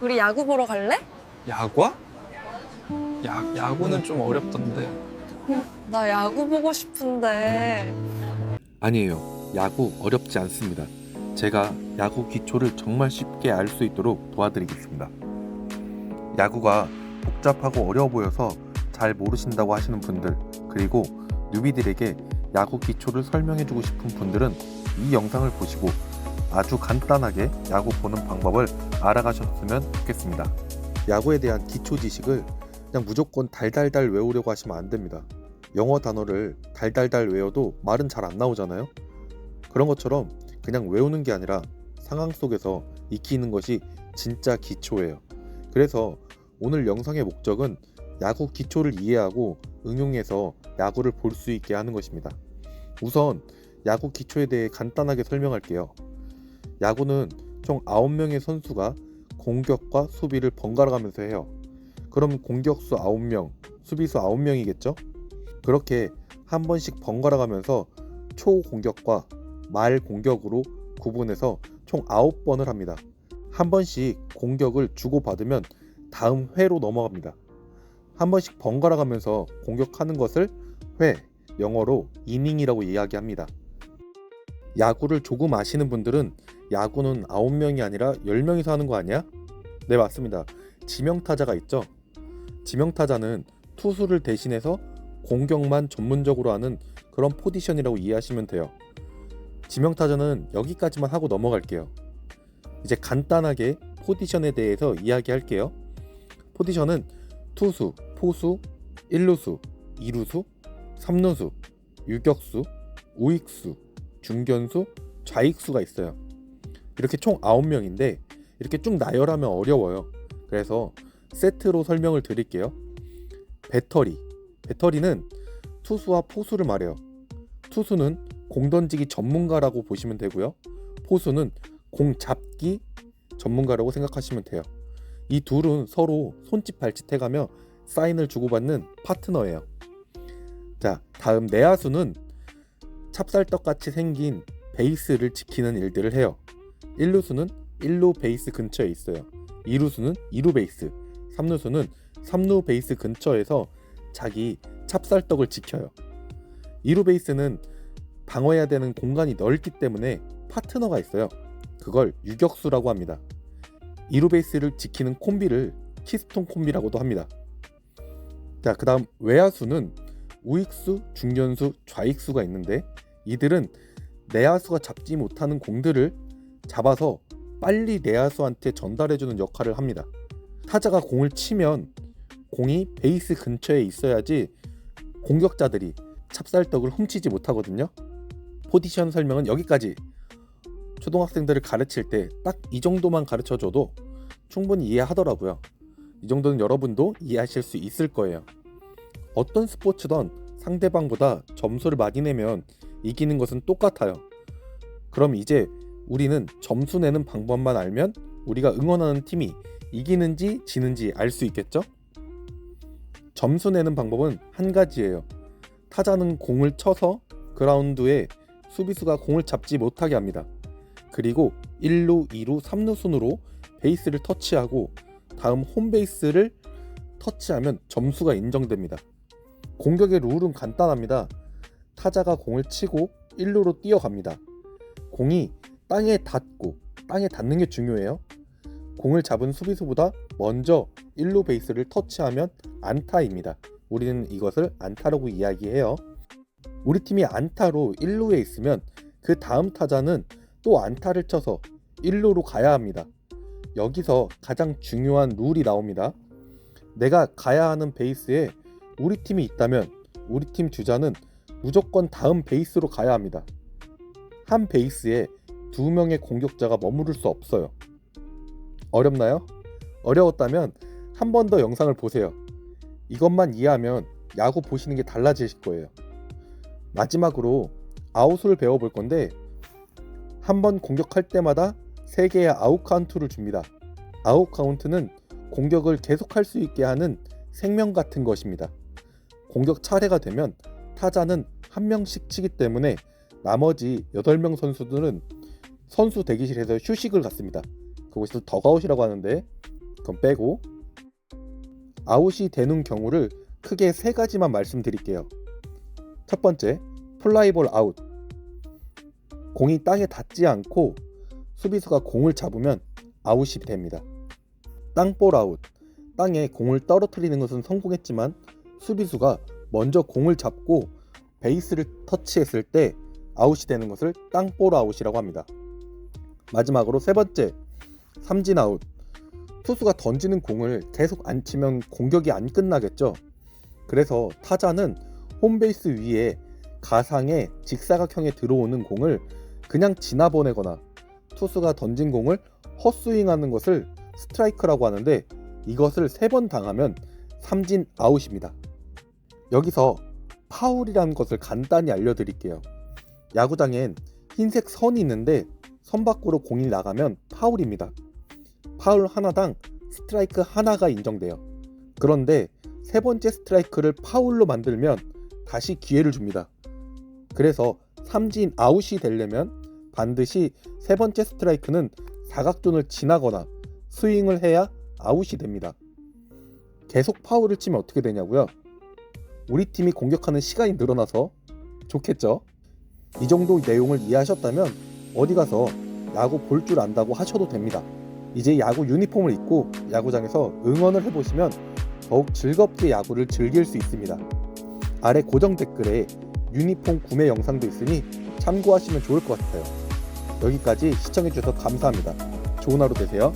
우리 야구 보러 갈래? 야과? 야, 야구는 좀 어렵던데. 나 야구 보고 싶은데. 아니에요. 야구 어렵지 않습니다. 제가 야구 기초를 정말 쉽게 알 수 있도록 도와드리겠습니다. 야구가 복잡하고 어려워 보여서 잘 모르신다고 하시는 분들, 그리고 뉴비들에게 야구 기초를 설명해주고 싶은 분들은 이 영상을 보시고 아주 간단하게 야구 보는 방법을 알아가셨으면 좋겠습니다. 야구에 대한 기초 지식을 그냥 무조건 달달달 외우려고 하시면 안 됩니다. 영어 단어를 달달달 외워도 말은 잘 안 나오잖아요. 그런 것처럼 그냥 외우는 게 아니라 상황 속에서 익히는 것이 진짜 기초예요. 그래서 오늘 영상의 목적은 야구 기초를 이해하고 응용해서 야구를 볼 수 있게 하는 것입니다. 우선 야구 기초에 대해 간단하게 설명할게요. 야구는 총 9명의 선수가 공격과 수비를 번갈아 가면서 해요. 그럼 공격수 9명, 수비수 9명이겠죠? 그렇게 한 번씩 번갈아 가면서 초공격과 말 공격으로 구분해서 총 9번을 합니다. 한 번씩 공격을 주고받으면 다음 회로 넘어갑니다. 한 번씩 번갈아 가면서 공격하는 것을 회, 영어로 이닝이라고 이야기합니다. 야구를 조금 아시는 분들은 야구는 9명이 아니라 10명이서 하는 거 아니야? 네, 맞습니다. 지명타자가 있죠. 지명타자는 투수를 대신해서 공격만 전문적으로 하는 그런 포지션이라고 이해하시면 돼요. 지명타자는 여기까지만 하고 넘어갈게요. 이제 간단하게 포지션에 대해서 이야기할게요. 포지션은 투수, 포수, 1루수, 2루수, 3루수, 유격수, 우익수, 중견수, 좌익수가 있어요. 이렇게 총 9명인데 이렇게 쭉 나열하면 어려워요. 그래서 세트로 설명을 드릴게요. 배터리. 배터리는 투수와 포수를 말해요. 투수는 공 던지기 전문가라고 보시면 되고요. 포수는 공 잡기 전문가라고 생각하시면 돼요. 이 둘은 서로 손짓 발짓 해가며 사인을 주고받는 파트너예요. 자, 다음 내야수는 찹쌀떡 같이 생긴 베이스를 지키는 일들을 해요. 1루수는 1루 베이스 근처에 있어요. 2루수는 2루 베이스, 3루수는 3루 베이스 근처에서 자기 찹쌀떡을 지켜요. 2루 베이스는 방어해야 되는 공간이 넓기 때문에 파트너가 있어요. 그걸 유격수라고 합니다. 2루 베이스를 지키는 콤비를 키스톤 콤비라고도 합니다. 자, 그다음 외야수는 우익수, 중견수, 좌익수가 있는데 이들은 내야수가 잡지 못하는 공들을 잡아서 빨리 내야수한테 전달해주는 역할을 합니다. 타자가 공을 치면 공이 베이스 근처에 있어야지 공격자들이 찹쌀떡을 훔치지 못하거든요. 포지션 설명은 여기까지. 초등학생들을 가르칠 때 딱 이 정도만 가르쳐 줘도 충분히 이해하더라고요. 이 정도는 여러분도 이해하실 수 있을 거예요. 어떤 스포츠든 상대방보다 점수를 많이 내면 이기는 것은 똑같아요. 그럼 이제 우리는 점수 내는 방법만 알면 우리가 응원하는 팀이 이기는지 지는지 알 수 있겠죠? 점수 내는 방법은 한 가지예요. 타자는 공을 쳐서 그라운드에 수비수가 공을 잡지 못하게 합니다. 그리고 1루, 2루, 3루 순으로 베이스를 터치하고 다음 홈베이스를 터치하면 점수가 인정됩니다. 공격의 룰은 간단합니다. 타자가 공을 치고 1루로 뛰어갑니다. 공이 땅에 닿고 땅에 닿는 게 중요해요. 공을 잡은 수비수보다 먼저 1루 베이스를 터치하면 안타입니다. 우리는 이것을 안타라고 이야기해요. 우리 팀이 안타로 1루에 있으면 그 다음 타자는 또 안타를 쳐서 1루로 가야 합니다. 여기서 가장 중요한 룰이 나옵니다. 내가 가야 하는 베이스에 우리 팀이 있다면 우리 팀 주자는 무조건 다음 베이스로 가야 합니다. 한 베이스에 두 명의 공격자가 머무를 수 없어요. 어렵나요? 어려웠다면 한 번 더 영상을 보세요. 이것만 이해하면 야구 보시는 게 달라지실 거예요. 마지막으로 아웃을 배워볼 건데 한 번 공격할 때마다 3개의 아웃 카운트를 줍니다. 아웃 카운트는 공격을 계속할 수 있게 하는 생명 같은 것입니다. 공격 차례가 되면 타자는 한 명씩 치기 때문에 나머지 8명 선수들은 선수 대기실에서 휴식을 갖습니다. 그것을 더가웃이라고 하는데 그건 빼고 아웃이 되는 경우를 크게 세 가지만 말씀드릴게요. 첫 번째, 플라이볼 아웃. 공이 땅에 닿지 않고 수비수가 공을 잡으면 아웃이 됩니다. 땅볼 아웃. 땅에 공을 떨어뜨리는 것은 성공했지만 수비수가 먼저 공을 잡고 베이스를 터치했을 때 아웃이 되는 것을 땅볼 아웃이라고 합니다. 마지막으로 세 번째, 삼진 아웃. 투수가 던지는 공을 계속 안 치면 공격이 안 끝나겠죠. 그래서 타자는 홈베이스 위에 가상의 직사각형에 들어오는 공을 그냥 지나보내거나 투수가 던진 공을 헛스윙하는 것을 스트라이크라고 하는데 이것을 세 번 당하면 삼진 아웃입니다. 여기서 파울이라는 것을 간단히 알려드릴게요. 야구장엔 흰색 선이 있는데 선 밖으로 공이 나가면 파울입니다. 파울 하나당 스트라이크 하나가 인정돼요. 그런데 세 번째 스트라이크를 파울로 만들면 다시 기회를 줍니다. 그래서 삼진 아웃이 되려면 반드시 세 번째 스트라이크는 사각존을 지나거나 스윙을 해야 아웃이 됩니다. 계속 파울을 치면 어떻게 되냐고요? 우리 팀이 공격하는 시간이 늘어나서 좋겠죠? 이 정도 내용을 이해하셨다면 어디 가서 야구 볼 줄 안다고 하셔도 됩니다. 이제 야구 유니폼을 입고 야구장에서 응원을 해보시면 더욱 즐겁게 야구를 즐길 수 있습니다. 아래 고정 댓글에 유니폼 구매 영상도 있으니 참고하시면 좋을 것 같아요. 여기까지 시청해주셔서 감사합니다. 좋은 하루 되세요.